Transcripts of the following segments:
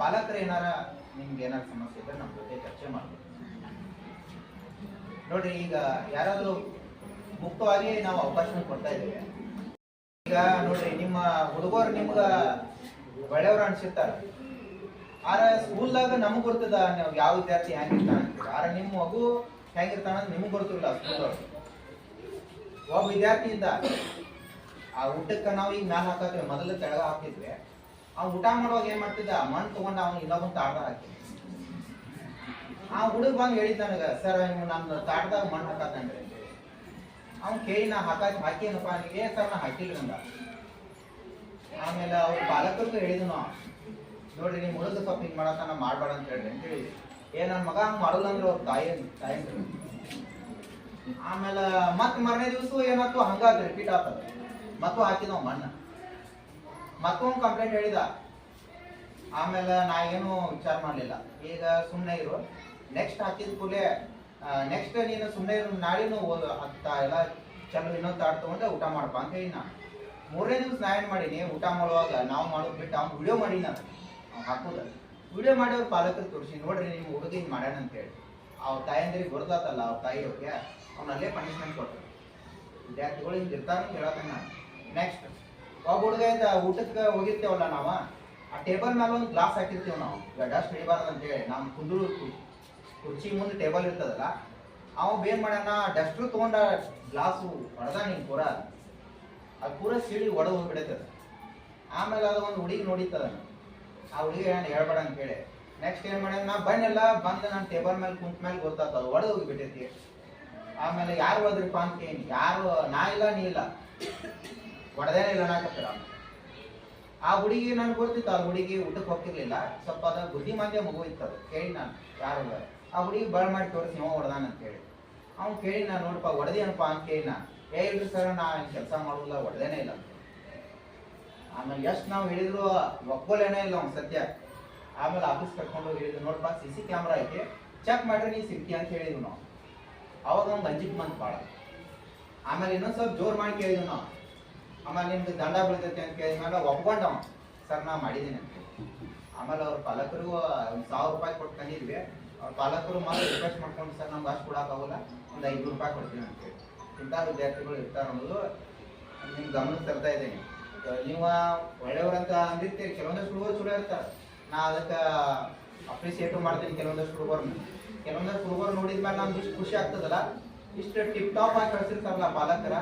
ಪಾಲಕರು ಏನಾರ ನಿಮ್ಗೆ ಏನಾರ ಸಮಸ್ಯೆ ಇದ್ರೆ ನಮ್ಮ ಜೊತೆ ಚರ್ಚೆ ಮಾಡ್ಬೋದು. ನೋಡ್ರಿ, ಈಗ ಯಾರಾದ್ರೂ ಮುಕ್ತವಾಗಿ ನಾವು ಅವಕಾಶ ಕೊಡ್ತಾ ಇದ್ದೀವಿ. ಈಗ ನೋಡ್ರಿ, ನಿಮ್ಮ ಹುಡುಗರು ನಿಮ್ಗ ಒಳ್ಳೆಯವ್ರು ಅನ್ಸಿರ್ತಾರ. ಆರ ಸ್ಕೂಲ್ದಾಗ ನಮಗ್ ಗೊತ್ತದ ನೀವು ಯಾವ ವಿದ್ಯಾರ್ಥಿ ಹೆಂಗಿರ್ತಾನ ಆರ ನಿಮ್ಮ ಮಗು ಹೆಂಗಿರ್ತಾನ ಅಂತ ನಿಮಗ್ ಗೊತ್ತಿಲ್ಲ ಸ್ಕೂಲ್ದವ್ರು. ಒಬ್ಬ ವಿದ್ಯಾರ್ಥಿ ಇದ್ದ, ಆ ಊಟಕ್ಕೆ ನಾವು ಈಗ ಮ್ಯಾಲ ಹಾಕತ್ವಿ ಮೊದಲು ತೆಳಗ ಹಾಕಿದ್ವಿ. ಅವ್ನು ಊಟ ಮಾಡುವಾಗ ಏನ್ ಮಾಡ್ತಿದ್ದ? ಮಣ್ಣು ತಗೊಂಡು ಅವ್ನು ಇನ್ನೊಬ್ಬನ ತಾಡ್ದಾಗ ಹಾಕಿ ಆ ಹುಡುಗ ಬಂದು ಹೇಳಿದ್ ನನಗ, ಸರ್ ನಾನು ತಾಡ್ದಾಗ ಮಣ್ಣು ಹಾಕತ್ತಂದ್ರಿ ಅವ್ನು ಕೇಳಿ ನಾ ಹಾಕಾಕ್ ಹಾಕೇನಪ್ಪ ನನಗೆ ಸರ್, ನಾ ಹಾಕಿಲ್ಲ ಅಂದ. ಆಮೇಲೆ ಅವ್ರ ಪಾಲಕರಿಗೂ ಹೇಳಿದ್ನು, ನೋಡ್ರಿ ನಿಮ್ಮ ಹುಡುಗ ಸ್ವಲ್ಪ ಹಿಂಗ್ ನಾ ಮಾಡ್ಬೇಡ ಅಂತ ಹೇಳ್ರಿ ಅಂತ ಹೇಳಿ ಏ ನನ್ನ ಮಗ ಹಂಗ್ ಮಾಡಲ್ಲ ಅಂದ್ರೆ ಅವ್ರ ತಾಯಿ ತಾಯಿ ಆಮೇಲೆ ಮತ್ ಮರನೇ ದಿವಸ ಏನಾಯ್ತು? ಹಂಗಾದ್ರೆ ರಿಪೀಟ್ ಆತದ ಮತ್ತು ಹಾಕಿದ ಮಣ್ಣ. ಮತ್ತೊಂದು ಕಂಪ್ಲೇಂಟ್ ಹೇಳಿದ. ಆಮೇಲೆ ನಾ ಏನು ವಿಚಾರ ಮಾಡಲಿಲ್ಲ. ಈಗ ಸುಮ್ಮನೆ ಇರು. ನೆಕ್ಸ್ಟ್ ಹಾಕಿದ ಕೂಡಲೇ ನೆಕ್ಸ್ಟ್ ನೀನು ಸುಮ್ಮನೆ ಇರು, ನಾಳಿನೂ ಓದ್. ಹತ್ತ ಎಲ್ಲ ಚಲೋ ಇನ್ನೊಂದು ತಾಟ್ ತೊಗೊಂಡೆ ಊಟ ಮಾಡಪ್ಪ ಅಂತ ಹೇಳಿ ನಾ. ಮೂರನೇ ದಿವಸ ನಾ ಏನು ಮಾಡೀನಿ? ಊಟ ಮಾಡುವಾಗ ನಾವು ಮಾಡೋದು ಬಿಟ್ಟು ಅವ್ನು ವಿಡಿಯೋ ಮಾಡಿ ನಾನು. ಅವ್ನು ಹಾಕೋದ. ವಿಡಿಯೋ ಮಾಡಿ ಅವ್ರ ಪಾಲಕರು ತೋರಿಸಿ, ನೋಡ್ರಿ ನಿಮ್ಮ ಹುಡುಗ ಹಿಂಗೆ ಮಾಡ್ಯಾನ ಅಂತ ಹೇಳಿ. ಅವ್ರ ತಾಯಂದ್ರಿಗೆ ಗೊತ್ತಾತಲ್ಲ ಅವ್ರ ತಾಯಿ ಅವ್ರಿಗೆ ಅವ್ನಲ್ಲೇ ಪನಿಷ್ಮೆಂಟ್ ಕೊಟ್ಟರು ವಿದ್ಯಾರ್ಥಿಗಳು ಹಿಂಗೆ ಇರ್ತಾರ ನಾನು. ನೆಕ್ಸ್ಟ್ ಒಬ್ಬ ಹುಡುಗ ಊಟಕ್ಕೆ ಹೋಗಿರ್ತೇವಲ್ಲ ನಾವು? ಆ ಟೇಬಲ್ ಮೇಲೆ ಒಂದು ಗ್ಲಾಸ್ ಹಾಕಿರ್ತೀವಿ ನಾವು. ಡಸ್ಟ್ ಹಿಡಿಬಾರ್ದು ಅಂತೇಳಿ ನಮ್ಮ ಕುಂದೂರು ಕುರ್ಚಿ ಮುಂದೆ ಟೇಬಲ್ ಇರ್ತದಲ್ಲ, ಅವ ಏನ್ ಮಾಡ್ಯಾನ, ಡಸ್ಟ್ರು ತಗೊಂಡ ಗ್ಲಾಸು ಹೊಡೆದ ನೀನ್ ಪೂರ. ಅದು ಪೂರ ಸಿಡಿ ಒಡೆದು ಹೋಗ್ಬಿಡೈತದ. ಆಮೇಲೆ ಅದು ಒಂದು ಹುಡುಗಿ ನೋಡಿತದ ಆ ಹುಡುಗಿ ಏನು ಹೇಳ್ಬೇಡ ಅಂತ ಹೇಳಿ. ನೆಕ್ಸ್ಟ್ ಏನ್ ಮಾಡ್ಯಾನ, ನಾ ಬನ್ನೆಲ್ಲ ಬಂದು ನನ್ನ ಟೇಬಲ್ ಮೇಲೆ ಕುಂತ ಮೇಲೆ ಗೊತ್ತಾಗ್ತದ ಒಡೆದು ಹೋಗಿಬಿಟ್ಟೈತಿ ಆಮೇಲೆ ಯಾರು ಹೋದ್ರಿಪ್ಪ ಅಂತ ಏನು ಯಾರು, ನಾ ಇಲ್ಲ, ನೀ ಇಲ್ಲ. ಹೊಡೆದೇನೇ ಇಲ್ಲ ನಾಕತ್ತರ ಆ ಹುಡುಗಿ ನನ್ಗೆ ಗೊತ್ತಿತ್ತು, ಆ ಹುಡುಗಿ ಊಟಕ್ಕೆ ಹೋಗ್ತಿರ್ಲಿಲ್ಲ. ಸ್ವಲ್ಪ ಅದ ಬುದ್ಧಿ ಮಂದ್ಯ ಮಗು ಅದು. ಕೇಳಿ ನಾನು, ಯಾರು ಆ ಹುಡುಗಿ ಬಳ ಮಾಡಿ ತೋರಿಸಿ ನೀವು ಹೊಡೆದಾನ ಅಂತ ಹೇಳಿ. ಅವ್ನು ಕೇಳಿ ನಾನು, ನೋಡಪ್ಪ ಹೊಡೆದೇನಪ್ಪ ಅಂತ ಕೇಳಿ ನಾ ಏ, ಇಲ್ರಿ ಸರ್ ನಾ ಕೆಲಸ ಮಾಡೋದಿಲ್ಲ ಹೊಡೆದೇನೆ ಇಲ್ಲ ಆಮೇಲೆ ಎಷ್ಟು ನಾವು ಹೇಳಿದ್ರು ಒಪ್ಪಲೇನೇ ಇಲ್ಲ ಅವ್ನು ಸದ್ಯ ಆಮೇಲೆ ಆಫೀಸ್ ಕರ್ಕೊಂಡು ಹೇಳಿದ್ರು ನೋಡಪ್ಪ, ಸಿ ಸಿ ಕ್ಯಾಮ್ರಾ ಐತೆ, ಚೆಕ್ ಮಾಡ್ರಿ ನೀ ಸಿಕ್ತಿ ಅಂತ ಹೇಳಿದ್ವಿ ನಾವು. ಅವಾಗ ಒಂದು ಅಂಜಿಕ್ ಬಂತು ಭಾಳ ಆಮೇಲೆ ಇನ್ನೊಂದು ಸ್ವಲ್ಪ ಜೋರು ಮಾಡಿ ಕೇಳಿದ್ವಿ ನಾವು. ಆಮೇಲೆ ನಿಮ್ದು ದಂಡ ಬೀಳ್ತೈತೆ ಅಂತ ಕೇಳಿದ್ಮೇಲೆ ಒಪ್ಕೊಂಡವ ಸರ್, ನಾ ಮಾಡಿದ್ದೀನಿ ಅಂತ ಆಮೇಲೆ ಅವ್ರ ಪಾಲಕರು ಒಂದು ಸಾವಿರ ರೂಪಾಯಿ ಕೊಟ್ಟು ತಂದಿದ್ವಿ. ಅವ್ರ ಪಾಲಕರು ಮಾತ್ರ ರಿಕ್ವೆಸ್ಟ್ ಮಾಡ್ಕೊಂಡು, ಸರ್, ನಮ್ಗೆ ಅಷ್ಟು ಕೊಡೋಕ್ಕಾಗಲ್ಲ ಒಂದು ಐದು ರೂಪಾಯಿ ಕೊಡ್ತೀನಿ ಅಂತ ಹೇಳಿ. ಇಂಥ ವಿದ್ಯಾರ್ಥಿಗಳು ಇರ್ತಾರೆ ಅನ್ನೋದು ನಿಮ್ ಗಮನಕ್ಕೆ ತರ್ತಾ ಇದ್ದೀನಿ. ನೀವು ಒಳ್ಳೆಯವ್ರಂತ ಅಂದಿರ್ತೀರಿ. ಕೆಲವೊಂದಷ್ಟು ಹುಡುಗರು ಚಲೋ ಇರ್ತಾರೆ. ನಾ ಅದಕ್ಕೆ ಅಪ್ರಿಸಿಯೇಟ್ ಮಾಡ್ತೀನಿ ಕೆಲವೊಂದಷ್ಟು ಹುಡುಗರನ್ನ ಕೆಲವೊಂದಷ್ಟು ಹುಡುಗರು ನೋಡಿದ್ಮೇಲೆ ನಮ್ಗೆ ಇಷ್ಟು ಖುಷಿ ಆಗ್ತದಲ್ಲ? ಇಷ್ಟು ಟಿಪ್ ಟಾಪ್ ಆಗಿ ಕಳಿಸಿರ್ತಾರಲ್ಲ ಪಾಲಕರ.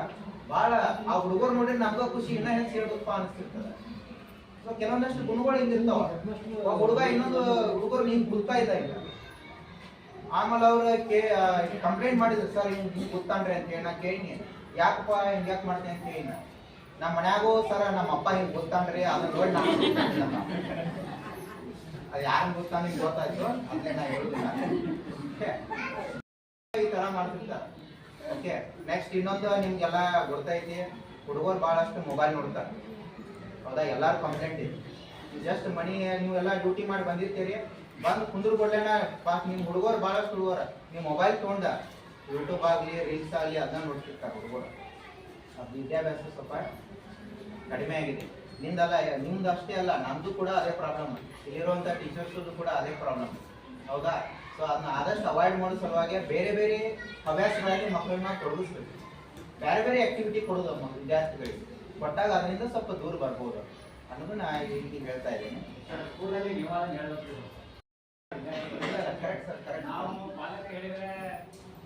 ಭಾಳ ಆ ಹುಡುಗರು ನೋಡಿ ನಮ್ಗ ಖುಷಿ, ಇನ್ನ ಹೆಂಗ್ ಸೇರ್ಬೇಕಪ್ಪ ಅನಿಸ್ತಿರ್ತದೆ. ಸೊ ಕೆಲವೊಂದಷ್ಟು ಗುಣಗಳು ಹಿಂಗಿರ್ತಾವ ಆ ಹುಡುಗ ಇನ್ನೊಂದು ಹುಡುಗರು ಹಿಂಗ್ ಗುರ್ತಾ ಇದ್ದ ಇಲ್ಲ ಆಮೇಲೆ ಅವ್ರು ಕೇ ಕಂಪ್ಲೇಂಟ್ ಮಾಡಿದ್ರು, ಸರ್, ಹಿಂಗ್ ಹಿಂಗ್ ಗೊತ್ತಾನ್ರಿ ಅಂತ ಹೇಳಿ, ನಾ ಕೇಳಿನಿ. ಯಾಕಪ್ಪ ಹಿಂಗ್ ಯಾಕೆ ಮಾಡ್ತೀನಿ ಅಂತ ಹೇಳಿ. ನಮ್ಮ ಮನ್ಯಾಗೂ, ಸರ, ನಮ್ಮ ಅಪ್ಪ ಹಿಂಗ್ ಗೊತ್ತಾನ್ರಿ ಅದನ್ನ ನೋಡಿ ನಾನು. ಅದು ಯಾರು ಗೊತ್ತಾ ನಿಮ್ಗೆ ಗೊತ್ತಾಯ್ತು, ಅದನ್ನ ಹೇಳುದಿಲ್ಲ. ಈ ತರ ಮಾಡ್ತಿರ್ತಾರೆ. ಓಕೆ ನೆಕ್ಸ್ಟ್ ಇನ್ನೊಂದು ನಿಮ್ಗೆಲ್ಲ ಗೊತ್ತೈತಿ ಹುಡುಗರು ಭಾಳಷ್ಟು ಮೊಬೈಲ್ ನೋಡ್ತಾರೆ. ಹೌದಾ? ಎಲ್ಲಾರು ಕಂಪ್ಲೇಂಟ್ ಇದೆ. ಜಸ್ಟ್ ಮನಿ, ನೀವೆಲ್ಲ ಡ್ಯೂಟಿ ಮಾಡಿ ಬಂದಿರ್ತೀರಿ, ಬಂದು ಕುಂದ್ರ ಕೊಡ್ಲೇನ ಪಾಸ್ ನಿಮ್ ಹುಡುಗರು ಭಾಳಷ್ಟು ಹುಡುಗರ. ನೀವು ಮೊಬೈಲ್ ತೊಗೊಂಡ ಯೂಟ್ಯೂಬ್ ಆಗಲಿ ರೀಲ್ಸ್ ಆಗಲಿ ಅದನ್ನ ನೋಡ್ತಿರ್ತಾರೆ ಹುಡುಗರು. ಅದು ವಿದ್ಯಾಭ್ಯಾಸ ಸ್ವಲ್ಪ ಕಡಿಮೆ ಆಗಿದೆ. ನಿಂದಲ್ಲ ನಿಮ್ದು ಅಷ್ಟೇ ಅಲ್ಲ ನಮ್ದು ಕೂಡ ಅದೇ ಪ್ರಾಬ್ಲಮ್ ಇಲ್ಲಿರುವಂತ ಟೀಚರ್ಸ್ ಕೂಡ ಅದೇ ಪ್ರಾಬ್ಲಮ್ ಹೌದಾ? ಸೊ ಅದನ್ನ ಆದಷ್ಟು ಅವಾಯ್ಡ್ ಮಾಡೋ ಸಲುವಾಗಿ ಬೇರೆ ಬೇರೆ ಹವ್ಯಾಸಗಳಲ್ಲಿ ಮಕ್ಕಳನ್ನ ತೊಡಗಿಸ್ಬೇಕು. ಬೇರೆ ಬೇರೆ ಆಕ್ಟಿವಿಟಿ ಕೊಡೋದು ನಮ್ಮ ವಿದ್ಯಾರ್ಥಿಗಳಿಗೆ. ಕೊಟ್ಟಾಗ ಅದರಿಂದ ಸ್ವಲ್ಪ ದೂರ ಬರ್ಬೋದು. ಅನ್ನೋದು ನಾ ರೀತಿ ಹೇಳ್ತಾ ಇದ್ದೀನಿ. ಸ್ಕೂಲಲ್ಲಿ ನಿವಾರಣೆ ಹೇಳಬೇಕು? ಕರೆಕ್ಟ್ ಸರ್ ಕರೆಕ್ಟ್ ನಾವು ಪಾಲಕ ಹೇಳಿದ್ರೆ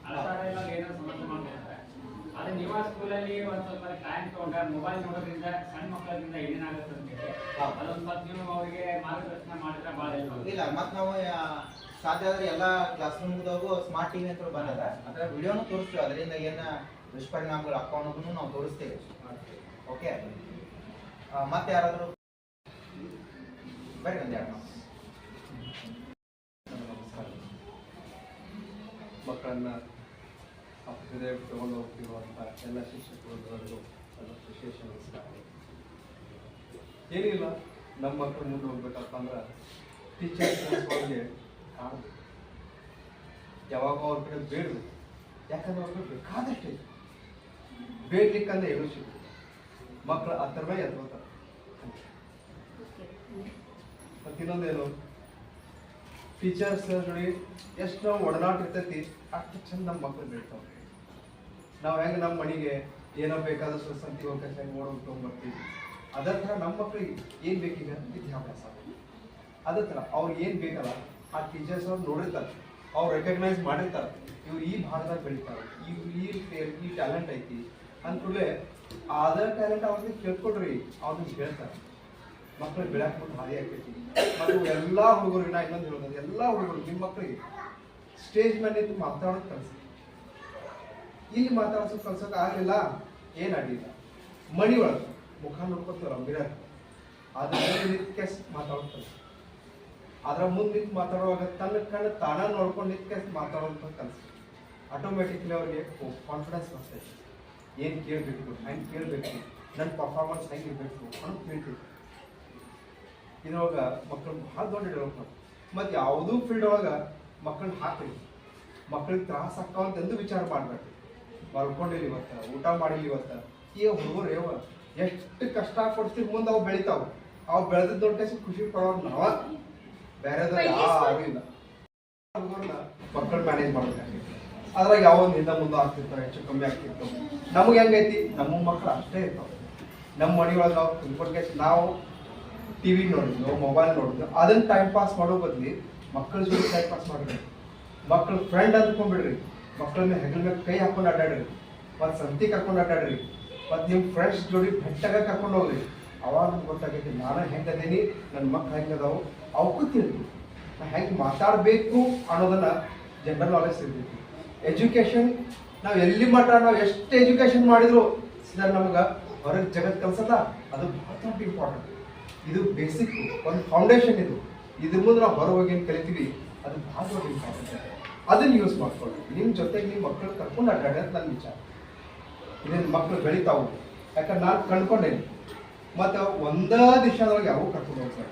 ಅಳಸಾಡ ಇಲ್ಲ ಏನೋ ಸಮಸ್ಯೆ ಮಾಡ್ತಾರೆ ಅದೇ ನೀವು ಸ್ಕೂಲಲ್ಲಿ ಒಂದ್ ಸ್ವಲ್ಪ ಟೈಮ್ ತಗೊಂಡ ಮೊಬೈಲ್ ನೋಡೋದ್ರಿಂದ ಸಣ್ಣ ಮಕ್ಕಳಿಂದ ಏನೇನಾಗುತ್ತೆ ಅಂತ ಹೇಳಿ ಹೌದು. ಅದೊಂದ್ ಮತ್ತೆ ನೀವು ಅವರಿಗೆ ಮಾರ್ಗದರ್ಶನ ಮಾಡಿದ್ರೆ ಬಹಳ help ಇಲ್ಲ ಮತ್ ನಾವು ಸಾಧ್ಯ ಆದ್ರೆ ಎಲ್ಲಾ ಕ್ಲಾಸ್ ರೂಮ್ದಾಗು ಸ್ಮಾರ್ಟ್ ಟಿವಿ ಅಂತ ಬಂದದ. ಅದ್ರ ವಿಡಿಯೋನು ತೋರಿಸ್ತೀವಿ ಅದರಿಂದ ಏನ ದುಷ್ಪರಿಣಾಮಗಳು ಅನ್ನೋದನ್ನು ನಾವು ತೋರಿಸ್ತೀವಿ. ಓಕೆ ಮತ್ತೆ ಯಾರಾದರೂ ಬರ್ರಿ ಒಂದ್ ಎರಡು ನಮಸ್ಕಾರ ಮಕ್ಕಳನ್ನ ಅಪ್ಪದೆ ತಗೊಂಡು ಹೋಗ್ತಿರುವಂಥ ಎಲ್ಲ ಶಿಕ್ಷಕರು ಎಲ್ಲ ವಿಶೇಷ ನಮಸ್ಕಾರ ಏನಿಲ್ಲ ನಮ್ಮ ಮಕ್ಕಳು ಮುಂದೆ ಹೋಗ್ಬೇಕಪ್ಪ ಅಂದ್ರೆ ಟೀಚರ್ಸ್ ಅವ್ರಿಗೆ ಕಾಣಬೇಕು ಯಾವಾಗ ಅವ್ರ ಕಡೆ ಬೇಡಬೇಕು ಯಾಕಂದ್ರೆ ಅವ್ರಿಗೆ ಬೇಕಾದಷ್ಟು ಐತೆ ಬೇಡ್ಲಿಕ್ಕಂದ್ರೆ ಏನೂ ಸಿಗುತ್ತೆ ಮಕ್ಕಳು ಆ ಥರವೇ ಎತ್ಕೋತಾರೆ ಮತ್ತು ಇನ್ನೊಂದೇನು ಟೀಚರ್ಸ್ ನೋಡಿ ಎಷ್ಟು ನಾವು ಒಡನಾಟ ಇರ್ತೈತಿ ಅಷ್ಟು ಚಂದ ನಮ್ಮ ಮಕ್ಕಳು ಬೆಳಿತಾವೆ ನಾವು ಹೆಂಗೆ ನಮ್ಮ ಮನೆಗೆ ಏನೋ ಬೇಕಾದಷ್ಟು ಸಂತಿ ಹೋಗ್ಬೇಕು ಹೆಂಗೆ ಓಡೋಗಿ ತೊಗೊಂಡ್ಬರ್ತೀವಿ ಅದೇ ಥರ ನಮ್ಮ ಮಕ್ಕಳಿಗೆ ಏನು ಅಂತ ವಿದ್ಯಾಭ್ಯಾಸ. ಅದೇ ಥರ ಅವ್ರಿಗೆ ಏನು ಬೇಕಲ್ಲ, ಆ ಟೀಚರ್ಸ್ ಅವ್ರು ನೋಡಿರ್ತಾರೆ, ಅವ್ರು ರೆಕಗ್ನೈಸ್ ಮಾಡಿರ್ತಾರೆ. ಇವ್ರು ಈ ಭಾಗದಾಗ ಬೆಳಿತಾರೆ, ಇವ್ರು ಈ ಈ ಟ್ಯಾಲೆಂಟ್ ಐತಿ. ಅಂದ್ಕೂಡಲೇ ಅದರ ಟ್ಯಾಲೆಂಟ್ ಅವ್ರಿಗೆ ಕೇಳ್ಕೊಡ್ರಿ ಅವ್ರನ್ನ ಹೇಳ್ತಾರೆ. ಮಕ್ಕಳು ಬೆಳಕ್ ಮುಂದೆ ಹಾದಿ ಆಗ್ತೈತಿ. ಮತ್ತು ಎಲ್ಲ ಹುಡುಗರು ನಾ ಇನ್ನೊಂದು ಹೇಳ್ಬೋದು ಎಲ್ಲ ಹುಡುಗರು ನಿಮ್ಮ ಮಕ್ಕಳಿಗೆ ಸ್ಟೇಜ್ ಮೇಲೆ ಮಾತಾಡೋದು ಕಲಿಸಿ. ಇಲ್ಲಿ ಮಾತಾಡ್ಸೋದು ಕಲ್ಸೋಕೆ ಆಗಲಿಲ್ಲ, ಏನು ಅಡ್ಡಿಲ್ಲ ಮಣಿ ಒಳಗೆ. ಮುಖ ನೋಡ್ಕೊತೀವಲ್ಲ ಮಿರರ್ ಅದ್ರ ಕಲಿಸಿ ಅದ್ರ ಮುಂದೆ ನಿಂತು ಮಾತಾಡುವಾಗ ತನ್ನ ಕಣ್ಣು ತಾನ ನೋಡ್ಕೊಂಡು ನಿಂತ್ಕೆ ಮಾತಾಡುವಂತ ಕೆಲಸ. ಆಟೋಮೆಟಿಕ್ಲಿ ಅವ್ರಿಗೆ ಕಾನ್ಫಿಡೆನ್ಸ್ ಬರ್ತೈತೆ ಏನು ಕೇಳಬೇಕು ಹೆಂಗೆ ಕೇಳಬೇಕು ನನ್ನ ಪರ್ಫಾರ್ಮೆನ್ಸ್ ಹೆಂಗೆ ಇರಬೇಕು ಅಂತ ಕೇಳ್ತೀವಿ. ಇದ್ರೊಳಗ ಮಕ್ಕಳು ಭಾಳ ದೊಡ್ಡ ಡೆವಲಪ್ಮೆಂಟ್ ಮತ್ತು ಯಾವುದೂ ಫೀಲ್ಡ್ ಒಳಗೆ ಮಕ್ಕಳನ್ನ ಹಾಕಿ ಮಕ್ಕಳಿಗೆ ತ್ರಾಸ ಆಗ್ತಾವಂತ ಎಂದು ವಿಚಾರ ಮಾಡ್ಬೇಡ್ರಿ. ಮಲ್ಕೊಂಡಿಲ್ಲ ಇವತ್ತ ಊಟ ಮಾಡಿಲ್ಲ ಇವತ್ತ. ಈ ಹುಡುಗರು ಯಾವ ಎಷ್ಟು ಕಷ್ಟ ಪಡ್ತೀವಿ ಮುಂದೆ ಅವು ಬೆಳಿತಾವ. ಅವು ಬೆಳೆದ ದೊಡ್ಡ ಖುಷಿ ಪಡೋರು ನಾವ ಬೇರೆದ ಯಾರು ಇಲ್ಲ ಹುಡುಗರನ್ನ ಮಕ್ಕಳು ಮ್ಯಾನೇಜ್ ಮಾಡ್ಬೇಕಾಗೈತಿ ಅದ್ರಾಗ ಯಾವ ಒಂದು ಹಿಂದೆ ಮುಂದೆ ಆಗ್ತಿರ್ತಾವೆ ಹೆಚ್ಚು ಕಮ್ಮಿ ಆಗ್ತಿರ್ತಾವ ನಮಗೆ ಹೆಂಗೈತಿ ನಮ್ಮ ಮಕ್ಳು ಅಷ್ಟೇ ಇರ್ತಾವೆ. ನಮ್ಮ ಮನೆಯೊಳಗೆ ನಾವು ತಿಳ್ಕೊಂಡ್ಗೆ ನಾವು ಟಿ ವಿ ನೋಡಿದ್ವು ಮೊಬೈಲ್ ನೋಡಿದ್ವು. ಅದನ್ನ ಟೈಮ್ ಪಾಸ್ ಮಾಡೋ ಬದ್ಲಿ ಮಕ್ಕಳ ಜೊತೆ ಟೈಮ್ ಪಾಸ್ ಮಾಡ್ರಿ ಮಕ್ಕಳು ಫ್ರೆಂಡ್ ಅಂದ್ಕೊಂಡ್ಬಿಡ್ರಿ. ಮಕ್ಕಳ ಮೇಲೆ ಹೆಗಲ ಮೇಲೆ ಕೈ ಹಾಕೊಂಡು ಅಡ್ಡಾಡ್ರಿ ಮತ್ತು ಸಂತಿ ಕರ್ಕೊಂಡು ಅಡ್ಡಾಡ್ರಿ ಮತ್ತು ನಿಮ್ಮ ಫ್ರೆಂಡ್ಸ್ ಜೋಡಿ ಬೆಟ್ಟಾಗ ಕರ್ಕೊಂಡು ಹೋಗ್ರಿ. ಅವಾಗ ಗೊತ್ತಾಗೈತಿ, ನಾನು ಹೆಂಗದೇನಿ ನನ್ನ ಮಕ್ಳು ಹೆಂಗದಾವು ಅವಕ್ಕೂ ತಿಳಿದು ನಾ ಹೆಂಗೆ ಮಾತಾಡಬೇಕು ಅನ್ನೋದನ್ನ ಜನರಲ್ ನಾಲೆಜ್ ಸಿಗ್ತೈತಿ. ಎಜುಕೇಶನ್ ನಾವು ಎಲ್ಲಿ ಮಟ್ಟ ನಾವು ಎಷ್ಟು ಎಜುಕೇಶನ್ ಮಾಡಿದ್ರು ಸರ್ ನಮ್ಗೆ ಹೊರಗೆ ಜಗತ್ ಕಲ್ಸಲ್ಲ ಅದು ಬಹಳ ದೊಡ್ಡ ಇಂಪಾರ್ಟೆಂಟ್ ಇದು ಬೇಸಿಕ್ ಒಂದು ಫೌಂಡೇಶನ್ ಇದು. ಇದ್ರ ಮುಂದೆ ನಾವು ಹೊರ ಹೋಗಿ ಏನು ಕಲಿತೀವಿ, ಅದು ಬಹಳ ದೊಡ್ಡ ಇಂಪಾರ್ಟೆಂಟ್ ಅದನ್ನ ಯೂಸ್ ಮಾಡ್ಕೊಳ್ಳಿ ನಿಮ್ಮ ಜೊತೆಗೆ ನಿಮ್ಮ ಮಕ್ಕಳು ಕರ್ಕೊಂಡು ಅಡ್ಡಾಡೋದು ನನ್ನ ವಿಚಾರ. ಇದೇನು ಮಕ್ಕಳು ಬೆಳಿತಾವು ಯಾಕಂದ್ರೆ ನಾನು ಕಂಡ್ಕೊಂಡೇನಿ. ಮತ್ತು ಒಂದೇ ದಿಶಾದೊಳಗೆ ಯಾವ ಕರ್ಕೊಂಡು ಹೋಗ್ತಾರೆ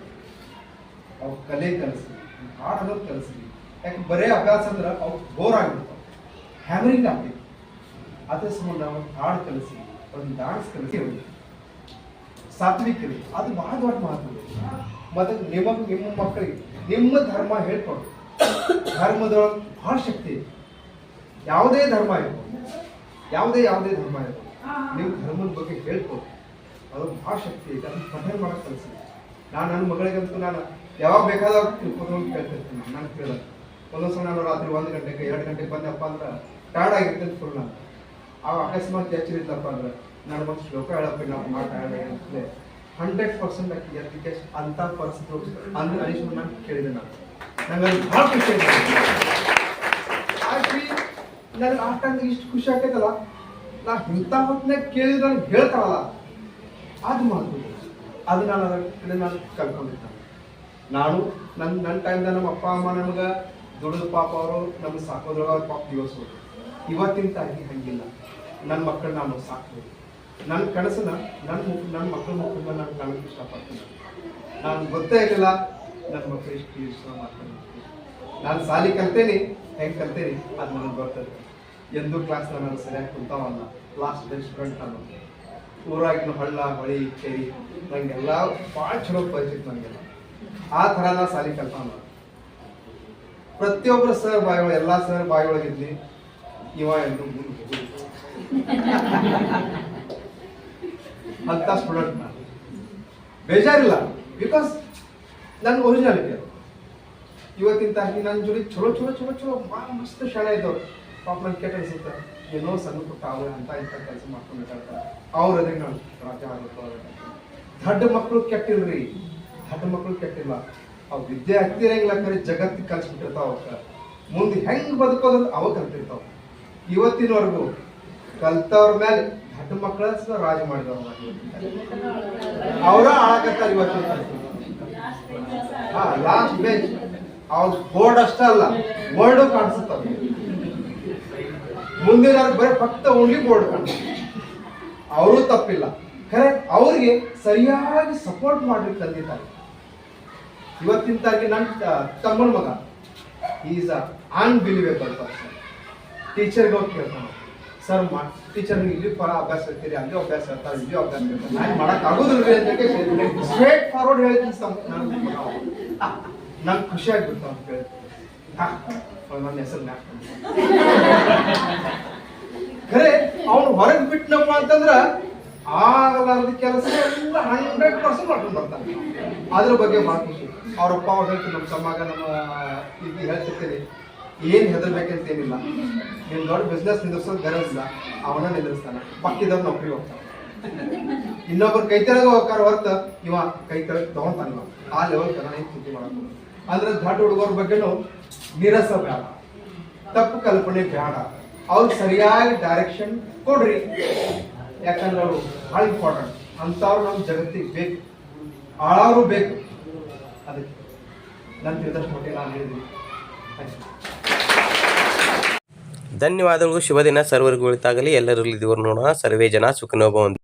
ಅವು ಕಲೆ ಕಲಿಸಿ ಹಾಡು ಅನ್ನೋದು ಯಾಕೆ ಬರೇ ಅಭ್ಯಾಸ ಅಂದ್ರೆ ಅವು ಬೋರ್ ಆಗಿರ್ತಾವೆ ಹ್ಯಾಮರಿಂಗ್ ಆಗ್ತೈತಿ ಅದ್ರ ಸಂಬಂಧ ಒಂದು ಹಾಡು ಕಲಿಸಿ ಒಂದು ಡಾನ್ಸ್ ಕಲಿಸಿ ಸಾತ್ವಿಕ. ಅದು ಬಹಳ ದೊಡ್ಡ ಮಾತು ಮತ್ತೆ ನಿಮಗೆ ನಿಮ್ಮ ಮಕ್ಕಳಿಗೆ ನಿಮ್ಮ ಧರ್ಮ ಹೇಳ್ಕೊಡು ಧರ್ಮದೊಳಗೆ ಬಹಳ ಶಕ್ತಿ ಇದೆ. ಯಾವುದೇ ಧರ್ಮ ಇರ್ಬೋದು, ಯಾವುದೇ ಯಾವುದೇ ಧರ್ಮ ಇರ್ಬೋದು, ನೀವು ಧರ್ಮದ ಬಗ್ಗೆ ಹೇಳ್ಕೊಡಿ ಅದು ಬಹಳ ಶಕ್ತಿ ಇದೆ. ಅದನ್ನು ಪಠನೆ ಮಾಡಕ್ಕೆ ಕಲಿಸಿ. ನಾನು ನನ್ನ ಮಗಳಿಗಂತೂ ನಾನು ಯಾವಾಗ ಬೇಕಾದಾಗ ತಿಳ್ಕೊಂಡು ಕೇಳ್ತಿರ್ತೀನಿ. ನಾನು ಕೇಳೋದು ಒಂದೊಂದ್ಸಲ ನಾನು ರಾತ್ರಿ ಒಂದು ಗಂಟೆಗೆ ಎರಡು ಗಂಟೆಗೆ ಬಂದಪ್ಪ ಅಂದ್ರೆ ಟಾರ್ಡ್ ಆಗಿರ್ತದೆ ಫುಲ್ ನಾನು. ಆ ಅಕಸ್ಮಾತ್ ಎಚ್ಚರಿತ್ತಪ್ಪ ಅಂದ್ರೆ ನಾನು ಒಂದು ಶ್ಲೋಕ ಹೇಳಪ್ಪ ನಾವು ಮಾತಾಡೋಣ ಅಂತಲೇ ಹಂಡ್ರೆಡ್ ಪರ್ಸೆಂಟ್ ಆಗಿ ಎಜುಕೇಶನ್ ಅಂತ ಪರಿಸ್ಥಿತಿ ಅಂದ್ರೆ ಅನಿಶ್ ನಾನು ಕೇಳಿದೆ ನಾನು. ನಂಗೆ ಬಹಳ ಭಾಳ ಖುಷಿ ಆಯ್ತು. ನನಗೆ ಆ ಟೈಮ್ ಇಷ್ಟು ಖುಷಿ ಆಗ್ತೈತಲ್ಲ ನಾ ಇಂಥ ಹೊತ್ತಿನಾಗ ಕೇಳಿದ್ರೆ ನನಗೆ ಹೇಳ್ತಾರಲ್ಲ, ಅದು ಮಾತು ಅದು ನಾನು ಅದರ ಕಡೆ ನಾನು ಕಲ್ಕೊಂಡಿರ್ತಾನೆ ನಾನು ನನ್ನ ನನ್ನ ಟೈಮ್ದಾಗ ನಮ್ಮ ಅಪ್ಪ, ಅಮ್ಮ ನಮ್ಗೆ ದುಡಿದ ಪಾಪ ಅವರು, ನಮ್ಗೆ ಸಾಕೋದ್ರೊಳಗೆ ಅವ್ರ ಪಾಪ ದಿವಸ ಇವತ್ತಿನ ತಾಯಿ ಹಂಗಿಲ್ಲ. ನನ್ನ ಮಕ್ಕಳು ನಾನು ಸಾಕ್ಬೋದು. ನನ್ನ ಕನಸನ್ನ ನನ್ನ ನನ್ನ ಮಕ್ಕಳ ಮಕ್ಕಳನ್ನ ನಾನು ಕಾಣಕ್ಕೆ ಇಷ್ಟಪಡ್ತೀನಿ. ನಾನು ಗೊತ್ತೇ ಇರಲಿಲ್ಲ. ನನ್ನ ಮಕ್ಕಳು ಇಷ್ಟು ಇಷ್ಟ ನಾನು ಸಾಲಿ ಕಲ್ತೇನೆ, ಹೆಂಗೆ ಕಲ್ತೇನೆ, ಅದು ನನಗೆ ಬರ್ತದೆ. ಎಂದು ಕ್ಲಾಸ್ ನಾನು ಸರಿಯಾಗಿ ಕುಂತಾವಲ್ಲ ಲಾಸ್ಟ್ ಬೆಂಚ್ ಸ್ಟೂಡೆಂಟ್ ನಾನು ಊರಾಗಿನ ಹಳ್ಳ ಹೊಳಿ ಕೆರಿ, ನಂಗೆಲ್ಲ ಭಾಳ ಚಲೋ ಪರಿಚಿತ ನನಗೆಲ್ಲ ಆ ಥರ ನಾ ಸಾಲಿ ಕಲ್ತಾನ ಪ್ರತಿಯೊಬ್ಬರು ಸರ್ ಬಾಯಿ ಎಲ್ಲ ಸರ್ ಬಾಯಿ ಒಳಗಿದ್ಲಿ ಇವ ಹೋಗುದು. ಅಂತ ಸ್ಟೂಡೆಂಟ್ ನಾನು. ಬೇಜಾರಿಲ್ಲ ಬಿಕಾಸ್ ನನ್ನ ಒರಿಜಿನಾಲಿಟಿ ಅದು ಇವತ್ತಿನ ತಾಗಿ ನನ್ನ ಜೋಡಿ ಚಲೋ ಚಲೋ ಚಲೋ ಚಲೋ ಭಾಳ ಮಸ್ತ್ ಶಾಲೆ ಇದ್ದವ್ರು ಪಾಪ ನನ್ ಕೆಟ್ಟ ಅನ್ಸುತ್ತೆ. ಏನೋ ಸಣ್ಣ ಪುಟ್ಟ ಅವ್ರು ಅಂತ ಇಂಥ ಕೆಲಸ ಮಾಡ್ಕೊಂಡಿರ್ತಾರೆ ಅವ್ರ ಅದೇ ನಾನು ರಾಜ ಆಗ್ಬೇಕು ದೊಡ್ಡ ಮಕ್ಕಳು ಕೆಟ್ಟಿಲ್ರಿ. ದೊಡ್ಡ ಮಕ್ಕಳು ಕೆಟ್ಟಿಲ್ಲ. ಅವ್ರು ವಿದ್ಯೆ ಹತ್ತಿರಂಗಿಲ್ಲ ಕರೆ ಜಗತ್ತಿಗೆ ಕಲ್ಸ್ಬಿಟ್ಟಿರ್ತಾವ ಅವ್ರ ಮುಂದೆ ಹೆಂಗ್ ಬದುಕೋದಂತ ಅವ ಕಲ್ತಿರ್ತಾವ. ಇವತ್ತಿನವರೆಗೂ ಕಲ್ತವ್ರ ಮೇಲೆ ದೊಡ್ಡ ಮಕ್ಕಳ ರಾಜ ಮಾಡಿದವ್ರ ಅವರ ಆಳಕತ್ತಾರ ಇವತ್ತಿನ. ಲಾಸ್ಟ್ ಬೆಂಚ್ ಅವ್ರ ಬೋರ್ಡ್ ಅಷ್ಟೇ ಅಲ್ಲ ವರ್ಡ್ ಕಾಣಿಸುತ್ತ ಮುಂದಿನ ಬರೀ ಫಕ್ತ ಓನ್ಲಿ ಬೋರ್ಡ್ ಕಾಣಿಸುತ್ತೆ. ಅವರು ತಪ್ಪಿಲ್ಲ. ಕರೆಕ್ಟ್ ಅವ್ರಿಗೆ ಸರಿಯಾಗಿ ಸಪೋರ್ಟ್ ಮಾಡ್ಲಿಕ್ಕೆ ತಂದೆ ತಾಯಿ ಇವತ್ತಿನ ತಾಗಿ ನನ್ನ ತಮ್ಮನ ಮಗ. ಈಸ್ ಅನ್ಬಿಲಿವೇಬಲ್ ಪರ್ಸನ್ ಟೀಚರ್ಗೆ ಹೋಗಿ ಕೇಳ್ತಾನ ಸರ್ ಟೀಚರ್ ಇಲ್ಲಿ ಪರ ಅಭ್ಯಾಸ ಇರ್ತೀರಿ, ಅಲ್ಲಿ ಅಭ್ಯಾಸ ಇರ್ತಾರೆ, ಇಲ್ಲಿ ಅಭ್ಯಾಸ ಇರ್ತಾರೆ. ನಾನು ಮಾಡಕ್ ಆಗೋದಿಲ್ಲ ಸ್ಟ್ರೇಟ್ ಫಾರ್ವರ್ಡ್ ಹೇಳ್ತೀನಿ. ನಂಗೆ ಖುಷಿ ಆಗ್ಬಿಡ್ತು ಅಂತ ಕೇಳಿ ನನ್ನ ಹೆಸರು ಖರೆ, ಅವನು ಹೊರಗೆ ಬಿಟ್ನಪ್ಪ ಅಂತಂದ್ರ ಆಗಲಾರದ ಕೆಲಸ ಎಲ್ಲ ಹಂಡ್ರೆಡ್ ಪರ್ಸೆಂಟ್ ಮಾಡ್ಕೊಂಡು ಬರ್ತಾನೆ. ಅದ್ರ ಬಗ್ಗೆ ಮಾತು ಅವ್ರಪ್ಪ ಅವ್ರು ಹೇಳ್ತೀನಿ ನಮ್ಮ ಸಮಾಗ ನಮ್ಮ ಇದು ಹೇಳ್ತಿರ್ತೀನಿ ಏನು ಹೆದರ್ಬೇಕಂತ ಏನಿಲ್ಲ ನಿಮ್ ದೊಡ್ಡ ಬಿಸ್ನೆಸ್ ನಿಂದಿರ್ಸೋದು ಗರವಿಲ್ಲ ಅವನ ನಿಂದ್ರಿಸ್ತಾನೆ. ಪಕ್ಕಿದವ್ರು ನೌಕರಿ ಹೋಗ್ತಾನೆ. ಇನ್ನೊಬ್ರು ಕೈ ತೆಳಗ ಹೋಗ್ತಾರ ಹೊರತು ಇವ ಕೈ ತೆಳಗ ತಗೊಂತಾನ ಆ ಲೆವೆಲ್ ತನ ಚಿಂತೆ ಮಾಡಬೇಕು ಅಂದ್ರೆ ದೊಡ್ಡ ಹುಡುಗರ ಬಗ್ಗೆನೂ ನೀರಸ ಬೇಡ. ತಪ್ಪು ಕಲ್ಪನೆ ಬೇಡ. ಅವ್ರಿಗೆ ಸರಿಯಾಗಿ ಡೈರೆಕ್ಷನ್ ಕೊಡ್ರಿ. ಯಾಕಂದ್ರೆ ಅವರು ಭಾಳ ಇಂಪಾರ್ಟೆಂಟ್ ಅಂಥವ್ರು ನಮ್ಮ ಜಗತ್ತಿಗೆ ಬೇಕು. ಆಳವರು ಬೇಕು. ಅದಕ್ಕೆ. ನನ್ನ ತಿಳಿದಷ್ಟು ಮಟ್ಟಿಗೆ ನಾನು ಹೇಳಿದ್ದೀನಿ. ಯು ಧನ್ಯವಾದಗಳು. ಶುಭ ದಿನ ಸರ್ವರಿಗೂ ಒಳಿತಾಗಲಿ ಎಲ್ಲರಲ್ಲಿ ದೇವರು ನೋಡೋಣ. ಸರ್ವೇ ಜನ ಸುಖನೋಭವಂತು